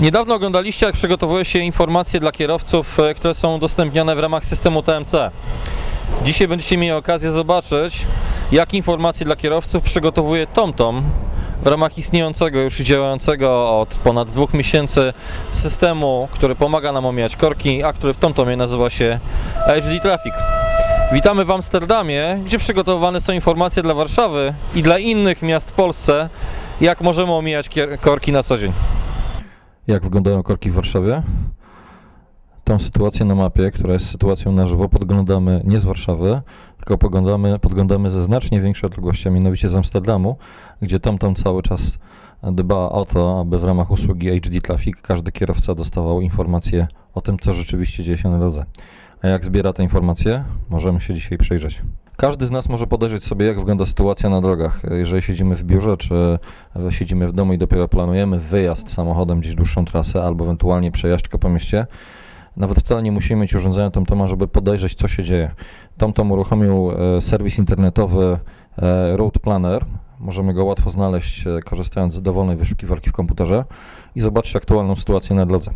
Niedawno oglądaliście, jak przygotowuje się informacje dla kierowców, e, które są udostępniane w ramach systemu TMC. Dzisiaj będziecie mieli okazję zobaczyć, jak informacje dla kierowców przygotowuje TomTom w ramach istniejącego już działającego od ponad dwóch miesięcy systemu, który pomaga nam omijać korki, a który w TomTomie nazywa się HD Traffic. Witamy w Amsterdamie, gdzie przygotowane są informacje dla Warszawy i dla innych miast w Polsce, jak możemy omijać korki na co dzień. Jak wyglądają korki w Warszawie? Tą sytuację na mapie, która jest sytuacją na żywo, podglądamy nie z Warszawy, tylko podglądamy, podglądamy ze znacznie większej odległości, a mianowicie z Amsterdamu, gdzie TomTom cały czas dba o to, aby w ramach usługi HD Traffic każdy kierowca dostawał informacje o tym, co rzeczywiście dzieje się na drodze. A jak zbiera te informacje? Możemy się dzisiaj przejrzeć. Każdy z nas może podejrzeć sobie, jak wygląda sytuacja na drogach. Jeżeli siedzimy w biurze, czy siedzimy w domu i dopiero planujemy wyjazd samochodem gdzieś dłuższą trasę, albo ewentualnie przejażdżkę po mieście, nawet wcale nie musimy mieć urządzenia TomToma, żeby podejrzeć, co się dzieje. TomTom uruchomił e, serwis internetowy e, Road Planner. Możemy go łatwo znaleźć, e, korzystając z dowolnej wyszukiwarki w komputerze i zobaczyć aktualną sytuację na drodze.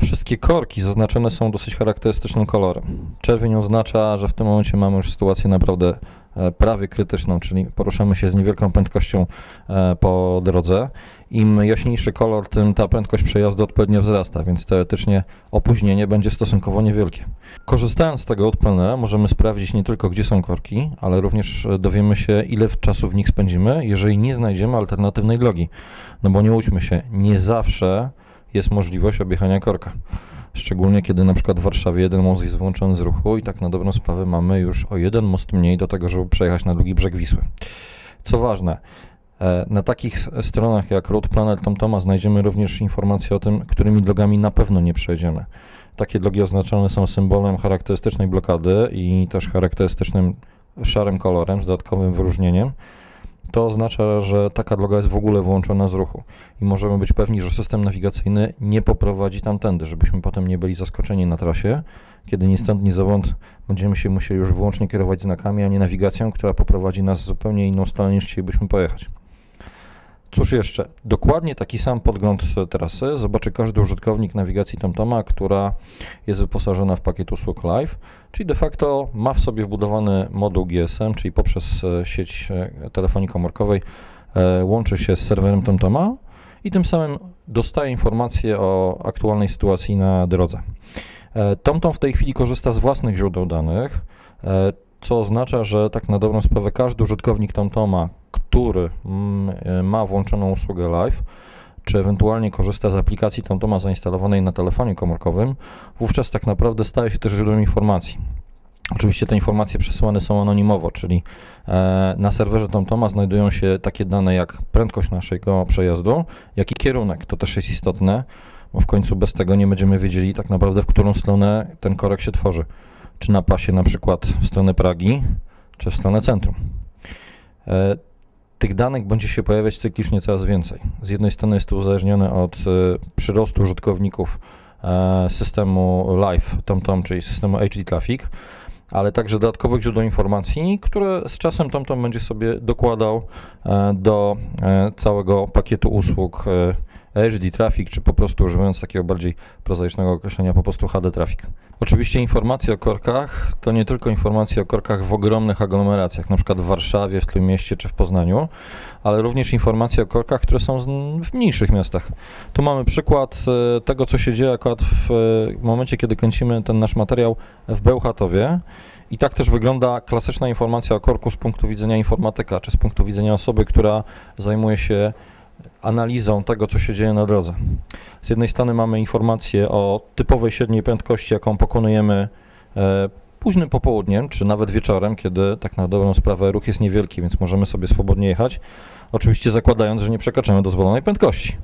Wszystkie korki zaznaczone są dosyć charakterystycznym kolorem. Czerwień oznacza, że w tym momencie mamy już sytuację naprawdę e, prawie krytyczną, czyli poruszamy się z niewielką prędkością e, po drodze. Im jaśniejszy kolor, tym ta prędkość przejazdu odpowiednio wzrasta, więc teoretycznie opóźnienie będzie stosunkowo niewielkie. Korzystając z tego od planera możemy sprawdzić nie tylko gdzie są korki, ale również dowiemy się ile czasu w nich spędzimy, jeżeli nie znajdziemy alternatywnej drogi. No bo nie łudźmy się, nie zawsze jest możliwość objechania korka. Szczególnie kiedy na przykład w Warszawie jeden most jest wyłączony z ruchu i tak na dobrą sprawę mamy już o jeden most mniej do tego, żeby przejechać na drugi brzeg Wisły. Co ważne, e, na takich stronach jak Road Planner TomToma znajdziemy również informacje o tym, którymi drogami na pewno nie przejedziemy. Takie drogi oznaczone są symbolem charakterystycznej blokady i też charakterystycznym szarym kolorem z dodatkowym wyróżnieniem. To oznacza, że taka droga jest w ogóle wyłączona z ruchu i możemy być pewni, że system nawigacyjny nie poprowadzi tamtędy, żebyśmy potem nie byli zaskoczeni na trasie, kiedy ni stąd, ni zowąd będziemy się musieli już wyłącznie kierować znakami, a nie nawigacją, która poprowadzi nas w zupełnie inną stronę niż chcielibyśmy pojechać. Cóż jeszcze? Dokładnie taki sam podgląd trasy zobaczy każdy użytkownik nawigacji TomToma, która jest wyposażona w pakiet usług Live, czyli de facto ma w sobie wbudowany moduł GSM, czyli poprzez e, sieć e, telefonii komórkowej e, łączy się z serwerem TomToma i tym samym dostaje informacje o aktualnej sytuacji na drodze. TomTom w tej chwili korzysta z własnych źródeł danych, co oznacza, że tak na dobrą sprawę każdy użytkownik TomToma, który mm, e, ma włączoną usługę Live, czy ewentualnie korzysta z aplikacji TomToma zainstalowanej na telefonie komórkowym, wówczas tak naprawdę staje się też źródłem informacji. Oczywiście te informacje przesyłane są anonimowo, czyli e, na serwerze TomToma znajdują się takie dane jak prędkość naszego przejazdu, jak i kierunek. To też jest istotne, bo w końcu bez tego nie będziemy wiedzieli tak naprawdę, w którą stronę ten korek się tworzy. Czy na pasie na przykład w stronę Pragi, czy w stronę centrum. Tych danych będzie się pojawiać cyklicznie coraz więcej. Z jednej strony jest to uzależnione od e, przyrostu użytkowników e, systemu Live TomTom, czyli systemu HD Traffic, ale także dodatkowych źródeł informacji, które z czasem TomTom będzie sobie dokładał e, do całego pakietu usług HD Traffic, czy po prostu używając takiego bardziej prozaicznego określenia, po prostu HD Traffic. Oczywiście informacje o korkach to nie tylko informacje o korkach w ogromnych aglomeracjach, przykład w Warszawie, w Trójmieście czy w Poznaniu, ale również informacje o korkach, które są w mniejszych miastach. Tu mamy przykład e, tego, co się dzieje akurat w e, momencie, kiedy kręcimy ten nasz materiał w Bełchatowie. I tak też wygląda klasyczna informacja o korku z punktu widzenia informatyka, czy z punktu widzenia osoby, która zajmuje się analizą tego, co się dzieje na drodze. Z jednej strony mamy informację o typowej średniej prędkości, jaką pokonujemy e, późnym popołudniem, czy nawet wieczorem, kiedy tak na dobrą sprawę ruch jest niewielki, więc możemy sobie swobodnie jechać, oczywiście zakładając, że nie przekraczamy dozwolonej prędkości.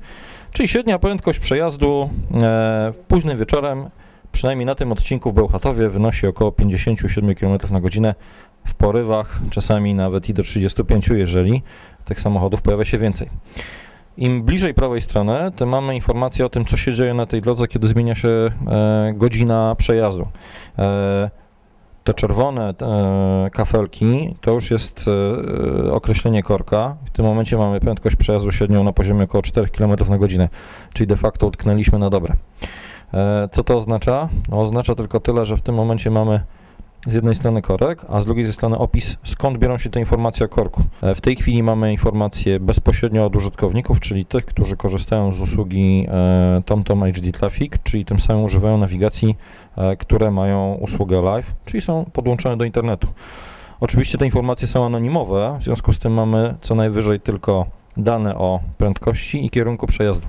Czyli średnia prędkość przejazdu e, późnym wieczorem, przynajmniej na tym odcinku w Bełchatowie, wynosi około 57 km na godzinę, w porywach czasami nawet i do 35, jeżeli tych samochodów pojawia się więcej. Im bliżej prawej strony, tym mamy informację o tym, co się dzieje na tej drodze, kiedy zmienia się e, godzina przejazdu. E, Te czerwone e, kafelki to już jest e, określenie korka. W tym momencie mamy prędkość przejazdu średnią na poziomie około 4 km na godzinę, czyli de facto utknęliśmy na dobre. E, Co to oznacza? No, oznacza tylko tyle, że w tym momencie mamy z jednej strony korek, a z drugiej strony opis, skąd biorą się te informacje o korku. E, W tej chwili mamy informacje bezpośrednio od użytkowników, czyli tych, którzy korzystają z usługi e, TomTom HD Traffic, czyli tym samym używają nawigacji, e, które mają usługę live, czyli są podłączone do internetu. Oczywiście te informacje są anonimowe, w związku z tym mamy co najwyżej tylko dane o prędkości i kierunku przejazdu.